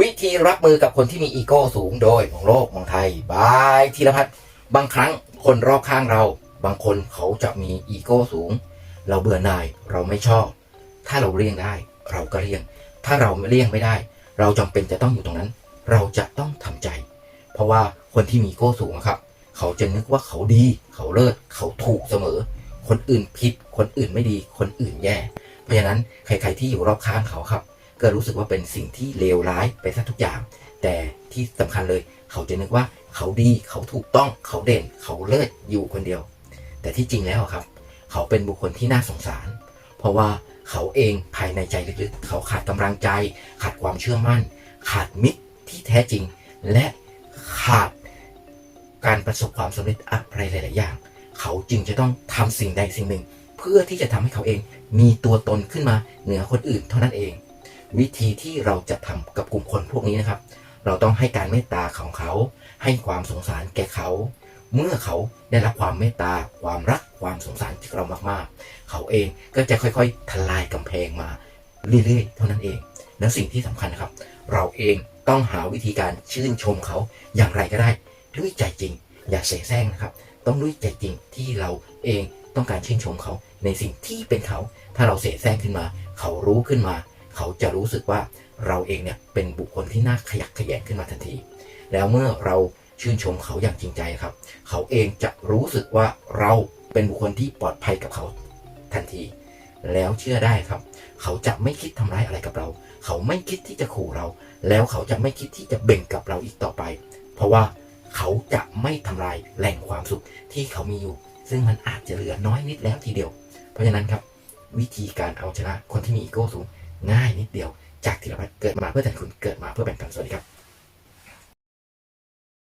วิธีรับมือกับคนที่มีอีโก้สูงโดยมองโลกมองไทยบายธีรพัฒน์บางครั้งคนรอบข้างเรา บางคนเขาจะมีอีโก้สูง เราเบื่อหน่ายเราไม่ชอบ ถ้าเราเลี่ยงได้ เราก็เลี่ยง ถ้าเราไม่เลี่ยงไม่ได้ เราจำเป็นจะต้องอยู่ตรงนั้น เราจะต้องทำใจ เพราะว่าคนที่มีอีโก้สูงครับ เขาจะนึกว่าเขาดี เขาเลิศเขาถูกเสมอ คนอื่นผิด คนอื่นไม่ดี คนอื่นแย่ เพราะฉะนั้นใครๆที่อยู่รอบข้างเขาครับ ก็รู้สึกว่าเป็นสิ่งที่เลวร้ายไปซะทุกอย่าง แต่ที่สำคัญเลย เขาจะนึกว่าเขาดีเขาถูกต้องเขาเด่น เขาเลิศอยู่คนเดียว แต่ที่จริงแล้วครับ เขาเป็นบุคคลที่น่าสงสาร เพราะว่าเขาเองภายในใจลึกๆ เขาขาดกำลังใจ ขาดความเชื่อมั่น ขาดมิตรที่แท้จริง และขาดการประสบความสำเร็จอะไรหลาย ๆ อย่าง เขาจึงจะต้องทำสิ่งใดสิ่งหนึ่ง เพื่อที่จะทำให้เขาเองมีตัวตนขึ้นมาเหนือคนอื่นเท่านั้นเอง วิธีที่เราจะทำกับกลุ่มคนพวกนี้นะครับ เราต้องให้การเมตตาของเขา ให้ความสงสารแก่เขา เมื่อเขาได้รับความเมตตา ความรัก ความสงสารจากเรามากๆ เขาเองก็จะค่อยๆ ทลายกำแพงมาเรื่อยๆ เท่านั้นเอง และสิ่งที่สำคัญนะครับ เราเองต้องหาวิธีการชื่นชมเขาอย่างไรก็ได้ด้วยใจจริง อย่าเสแสร้งนะครับ ต้องด้วยใจจริงที่เราเองต้องการชื่นชมเขาในสิ่งที่เป็นเขา ถ้าเราเสแสร้งขึ้นมา เขารู้ขึ้นมา เขาจะรู้สึกว่าเราเองเนี่ยเป็นบุคคลที่น่าขยักขยงขึ้นมาทันที แล้วเมื่อเราชื่นชมเขาอย่างจริงใจครับ เขาเองจะรู้สึกว่าเราเป็นบุคคลที่ปลอดภัยกับเขาทันที แล้วเชื่อได้ครับ เขาจะไม่คิดทำร้ายอะไรกับเรา เขาไม่คิดที่จะขู่เรา แล้วเขาจะไม่คิดที่จะเบ่งกับเราอีกต่อไป เพราะว่าเขาจะไม่ทำลายแหล่งความสุขที่เขามีอยู่ ซึ่งมันอาจจะเหลือน้อยนิดแล้วทีเดียว เพราะฉะนั้นครับ วิธีการเอาชนะคนที่มีอีโก้สูง ง่ายนิดเดียว จากธีรพัฒน์เกิดมาเพื่อแต่คุณเกิดมาเพื่อแบ่งปันสวัสดีครับ